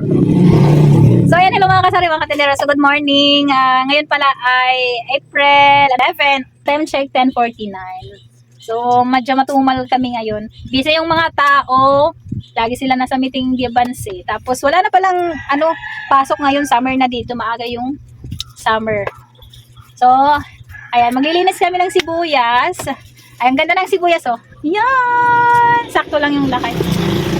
So, ayan, hello mga kasari, mga katelero. So, good morning. Ah, ngayon pala ay April 11, time check 10.49. So, medyo matumal kami ngayon. Busy yung mga tao. Lagi sila nasa meeting Gibanse. Tapos, wala na palang, ano, pasok ngayon. Summer na dito. Maaga yung summer. So, ayan, maglilinis kami ng sibuyas. Ay, ang ganda ng sibuyas, oh. Yan! Sakto lang yung laki.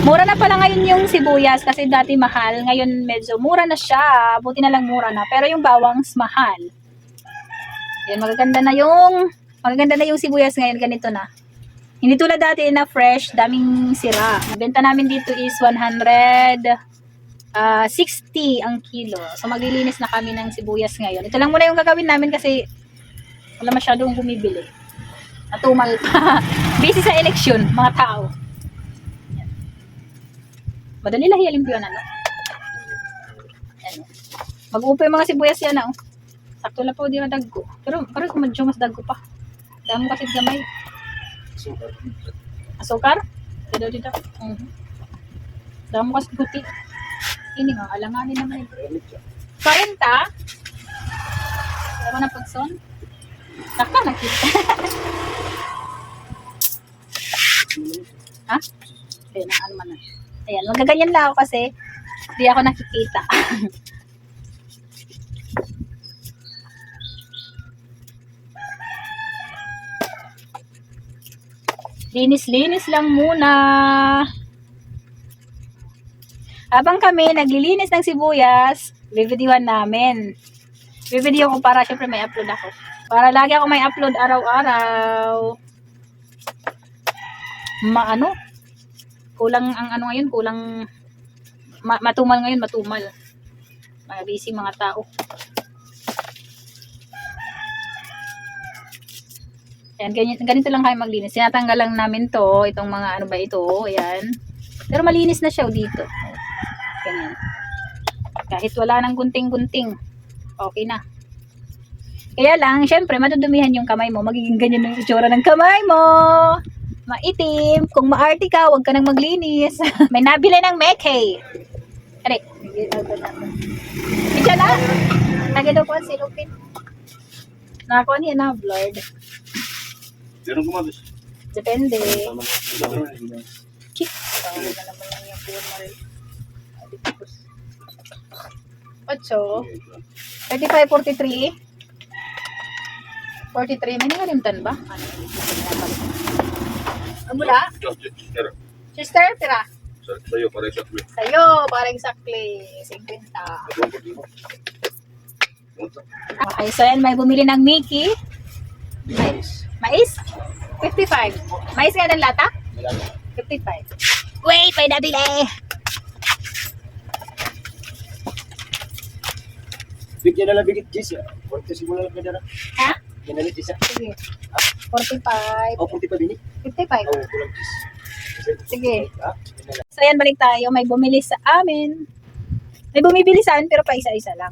Mura na pala ngayon yung sibuyas kasi dati mahal. Ngayon medyo mura na siya. Buti na lang mura na. Pero yung bawangs mahal. Yan, magaganda na yung magaganda na yung sibuyas ngayon. Ganito na. Hindi tulad dati na fresh, daming sira. Benta namin dito is 100 ah, 60 ang kilo. So maglilinis na kami ng sibuyas ngayon. Ito lang muna yung gagawin namin kasi wala masyadong bumibili. Natumal pa. Busy sa eleksyon, mga tao. Madali lang hiyalim ko yun, ano? Yan. Mag-uupo yung mga sibuyas yan, oh. Sakto lang po, di madaggo. Pero parang kung medyo mas daggo pa. Damo kasi gamay. Asukar? Dito, dito. Mhm. Damo kasi guti. Ini nga, alanganin naman yun. 40? Wala mo na pagson? Saka nakita. Ayan, magaganyan lang ako kasi hindi ako nakikita. Linis-linis lang muna. Habang kami naglilinis ng sibuyas, bibidyohan namin. Bibidyo ko para syempre may upload ako. Para lagi ako may upload araw-araw. Maano? Kulang ang ano ngayon, kulang ma- matumal ngayon, matumal. Mga busy mga tao. Ayan, ganyan, ganito lang kayo maglinis. Tinatanggal lang namin to, itong mga ano ba ito, ayan. Pero malinis na siya oh, dito. Ganyan. Kahit wala nang gunting-gunting, okay na. Kaya lang, syempre, madudumihan yung kamay mo. Magiging ganyan yung itsura ng kamay mo. Maitim. Kung maarte ka, huwag ka nang maglinis. May nabili ng Mekay. Are, Diyan na. Lagi daw ko ang silupin. Nakakuha niya na, blurred. Meron kumabis. Depende. Chik. Tawag na naman lang yung formal. Ocho. 35, 43 eh. 43. May nangalimtan ba? Ano? Mula? Sister, tira. Sa- Sa'yo, para sa tuloy. Sa'yo, parang sakli. 50. Okay, so yan, may bumili ng Mickey. Mais? Mais? 55. Mais nga ng lata? 55. Wait, may nabili. Bigyan na lang bigit, Jis. Kunti simula lang ka na. Ha? Bigyan na lang, Jis. Sige. 45. O, kunti pa din eh. 55. Oo, kulang, Jis. Sige. So yan, balik tayo. May bumili sa amin. May bumibili sa amin pero pa isa-isa lang.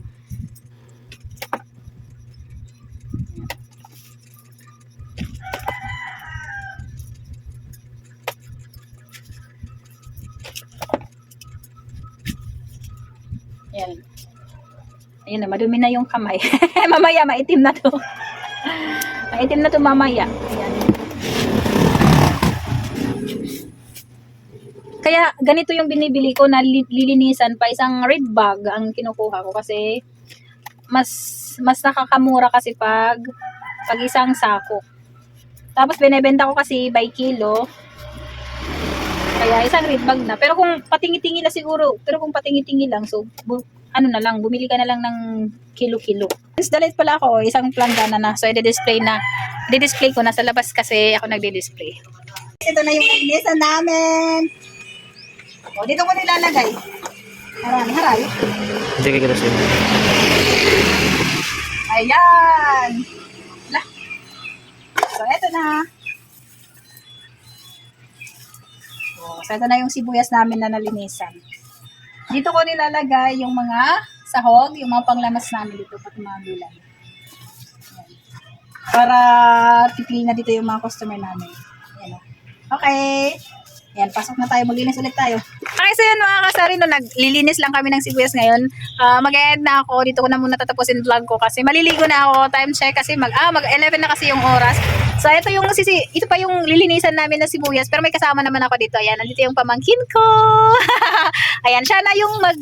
Yan. Ayun na, madumi na yung kamay. mamaya, maitim na to. Maitim na to mamaya. Ayan. Kaya ganito yung binibili ko na li- lilinisan pa isang red bag ang kinukuha ko kasi mas mas nakakamura kasi pag pag isang sako. Tapos binebenta ko kasi by kilo. Kaya isang red bag na. Pero kung patingi-tingi na siguro, pero kung patingi-tingi lang, so bu- ano na lang, bumili ka na lang ng kilo-kilo. Tapos dalit pala ako, isang planggana na. So, i-display na. I-display ko, nasa labas kasi ako nagdi-display. Ito na yung linisan namin. O, dito ko nilalagay. Marami, haray. Sige, kita sa'yo. Ayan. La. So, eto na. O, so, eto na yung sibuyas namin na nalinisan. Dito ko nilalagay yung mga sahog, yung mga panglamas namin dito, pati mga gulay. Para tipli na dito yung mga customer namin. Ayan. Okay. Ayan, pasok na tayo. Maglinis ulit tayo. Okay, so yun mga kasari, no, naglilinis lang kami ng sibuyas ngayon. Ah, mag-end na ako. Dito ko na muna tatapusin vlog ko kasi maliligo na ako. Time check kasi mag, ah, mag-11 na kasi yung oras. So, ito yung, sisi, ito pa yung lilinisan namin ng sibuyas. Pero may kasama naman ako dito. Ayan, nandito yung pamangkin ko. Ayan, siya na yung mag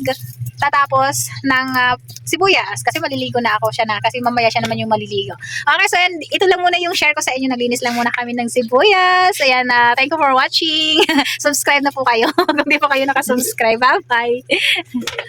tatapos ng ah, sibuyas kasi maliligo na ako siya na kasi mamaya siya naman yung maliligo. Okay, so ayan, ito lang muna yung share ko sa inyo. Naglinis lang muna kami ng sibuyas. Ayan, ah, thank you for watching. Subscribe na po kayo kung di pa kayo nakasubscribe. Bye-bye!